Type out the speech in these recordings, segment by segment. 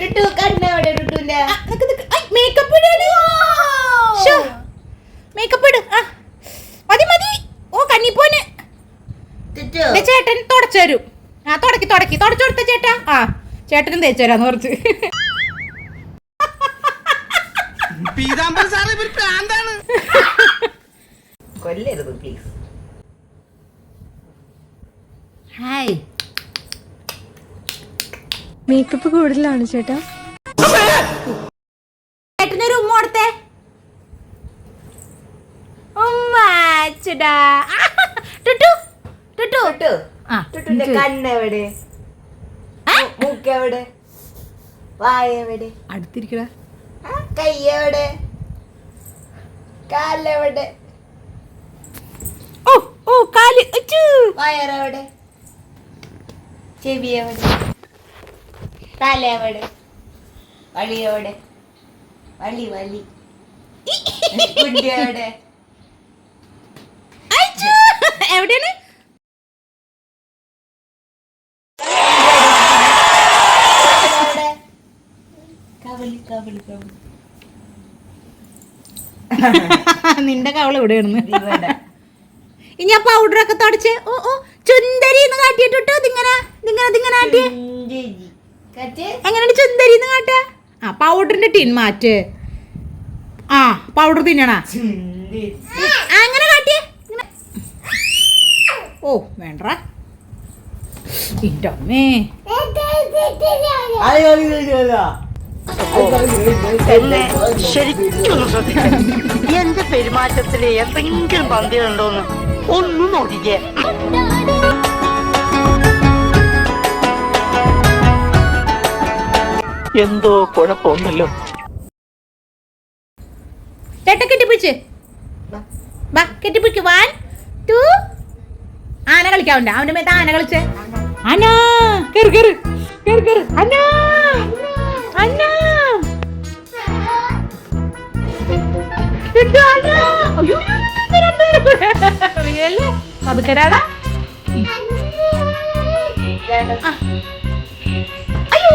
ടുട്ടു കണ്ണെവിടെ ടുട്ടുന്റെ makeup makeup ഇട്. ആ. മതി മതി. ഓ കന്നിപ്പോന്. ചേട്ടൻ തുടച്ചു തരും. ആ തുടക്കി തുടക്കി. തുടച്ചു കൊടുത്ത ചേട്ടാ? ആ ചേട്ടനും തേച്ചു തരാന്ന് കുറച്ച് കൊല്ലരുത് പ്ലീസ് ഹായ് മേക്കപ്പ് കൂടുതലാണ് ചേട്ടാ. ചേട്ടനൊരു ഉമ്മ കൊടുത്തേ. ഉമ്മ അച്ചടാ ടുട്ടു ടുട്ടു. ടുട്ടു. ആ ടുട്ടുന്റെ കണ്ണെവിടെ? ആ? മൂക്കെവിടെ? വായ എവിടെ അടുത്തിരിക്കടാ. ആ, കൈ എവിടെ കാലെവിടെ? ഓ ഓ കാൽ. വയറെവിടെ? എവിടെ തല എവിടെ വളി. വളി വളി കുണ്ടി എവിടെ അച്ചൂ എവിടെയാണ് നിന്റെ കവൾ ഇവിടെ. ഇനി ആ പൗഡറൊക്കെ തുടച്ച്. ഓ ഓ ചുന്തരി എന്ന് കാട്ടിയിട്ടിട്ടോ ഇതിങ്ങനെ ഇതിങ്ങനെ ഇതിങ്ങനെ. കറ്റ് എങ്ങനെയാണ് ചുന്തരി എന്ന് കാട്ടുക ആ പൗഡറിന്റെ ടിൻ മാറ്റ്. ആ പൗഡർ തിന്നണ? അങ്ങനെ കാട്ടിയേ. ഓ വേണ്ട അയ്യോ. എന്നെ ശരിക്കൊന്ന് ശ്രദ്ധിക്കണം. എന്റെ പെരുമാറ്റത്തിൽ എന്തെങ്കിലും പന്തിയുണ്ടോന്ന് ഒന്നും നോക്കിക്കേ. എന്തോ കുഴപ്പമൊന്നല്ലോ ചേട്ട കെട്ടിപ്പിടിച്ച് ബാ കെട്ടിപ്പിടിക്ക് വൺ ടു ആന കളിക്കാവുണ്ട അവന്റെ മേത്ത് ആന കളിച്ചേ അന കേറ് കേറ് കേറ് കേറ് അന അന ഇട്ടു അന. അയ്യോ, ഇത് രണ്ടുപേരും. റിയൽ? പതുക്കെടാടാ. ആ.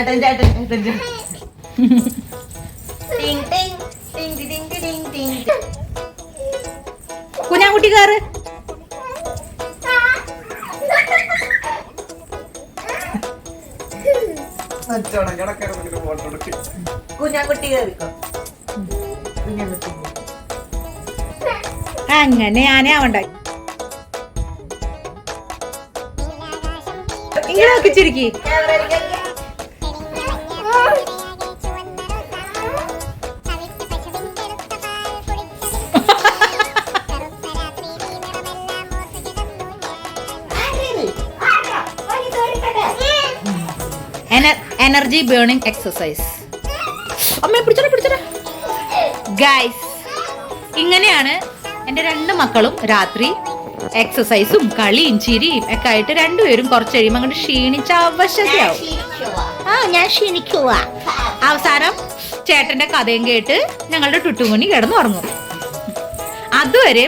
ചാട്ടൻ ചേട്ടൻ ചാട്ടൻ കുഞ്ഞാൻകുട്ടി കയറ് കുഞ്ഞാൻകുട്ടി കയറിക്കോ കുഞ്ഞാൻകുട്ടി അങ്ങനെ ആനേ ആവണ്ട ഇങ്ങനെ ചിരിക്കി എനർജി ബേണിംഗ് എക്സസൈസ് അമ്മ പിടിച്ചോ പിടിച്ചോ ഗൈസ് ഇങ്ങനെയാണ് എന്റെ രണ്ട് മക്കളും രാത്രി എക്സസൈസും കളിയും ചിരിയും ഒക്കെ ആയിട്ട് രണ്ടുപേരും കുറച്ച് കഴിയുമ്പോൾ അങ്ങോട്ട് ക്ഷീണിച്ച അവശതയാവും. ആ ഞാൻ ക്ഷീണിക്കുക അവസാനം ചേട്ടന്റെ കഥയും കേട്ട് ഞങ്ങളുടെ ടുട്ടുമുണി കിടന്നു ഉറങ്ങും അതുവരെ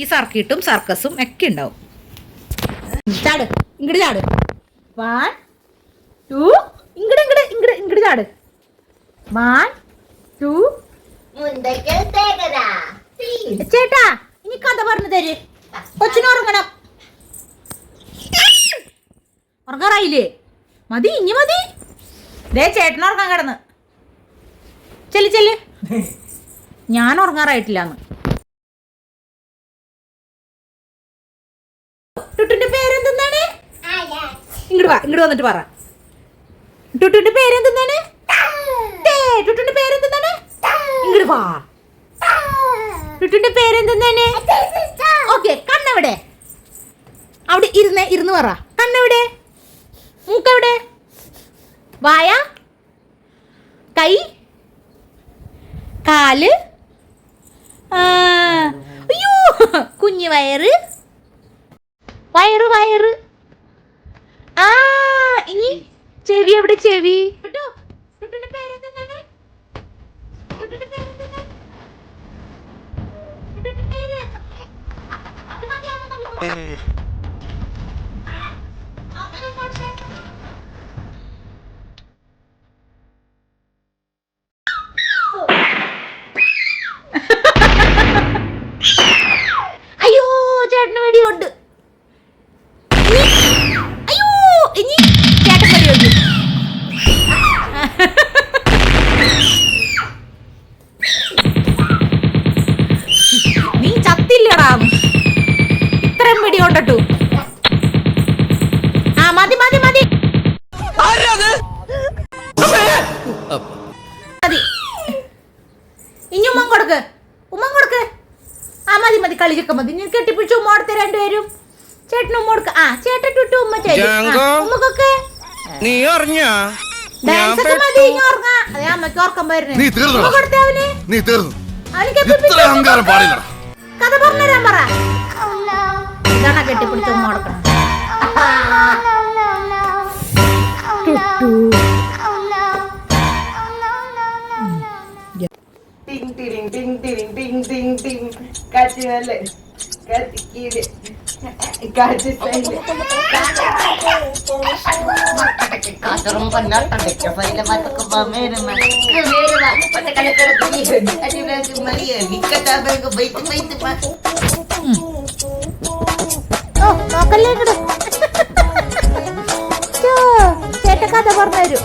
ഈ സർക്കിട്ടും സർക്കസും ഒക്കെ ഉണ്ടാവും. ചാട് ഇങ്ങോട്ട് ചാട്. വൺ ടു ഇങ്ങോട്ട് ഇങ്ങോട്ട് ഇങ്ങോട്ട് ഇങ്ങട് ചാട്. വൺ ടു ചേട്ടാ ഇനി കഥ പറഞ്ഞു തര്. കൊച്ചിന് ഉറങ്ങണം. ഉറങ്ങാറായില്ലേ? മതി ഇനി മതി. ദേ ചേട്ടൻ ഉറങ്ങാൻ കിടന്ന്. ചെല്ലു ചെല്ല്. ഞാൻ ഉറങ്ങാറായിട്ടില്ല എന്ന് ടുട്ടുന്റെ പേരെന്താണ് ഇങ്ങോട്ട് വാ ഇങ്ങോട്ട് വന്നിട്ട് പറ. ടുട്ടുന്റെ പേരെന്താണ് ടുട്ടുന്റെ പേരെന്താണ് ഇങ്ങോട്ട് വാ. ടുട്ടുന്റെ പേരെന്താണ് ഓക്കെ കണ്ണെവിടെ? അവിടെ ഇരുന്ന് ഇരുന്ന് പറ. കണ്ണെവിടെ? മൂക്കെവിടെ? വായ? കൈ? കാൽ? അയ്യോ കുഞ്ഞു വയറ്? വയറ് വയറ്. ആ ഇനി ചെവി എവിടെ ചെവി? ടുട്ടു, ടുട്ടുന്റെ 诶 ഇനി ഉമ്മൻ കൊടുക്ക് ഉമ്മൻ കൊടുക്ക് ആ മതി മതി കളിച്ചൊക്കെ മതി നീ കെട്ടിപ്പിടിച്ച് ഉമ്മ കൊടുത്ത് രണ്ടുപേരും ചേട്ടന് ഉമ്മ കൊടുക്ക ആ ചേട്ടൻ ടുട്ടു ഉമ്മ. ഉമ്മക്കൊക്കെ നീ അറിഞ്ഞാ? ഉമ്മ കഥ പറഞ്ഞുതരാൻ പറ ഇതാണ് കെട്ടിപ്പിടിച്ച് ഉമ്മ കൊടുക്കണം ടിങ് ടിരിങ് ടിങ് ടിരിങ് ടിങ് ടിങ് ടിങ് കാറ്റിനല്ലേ കാറ്റിക്കീര് കാറ്റ് നോക്കല്ലേ ചേട്ടക്കാതെ പറഞ്ഞു തരൂ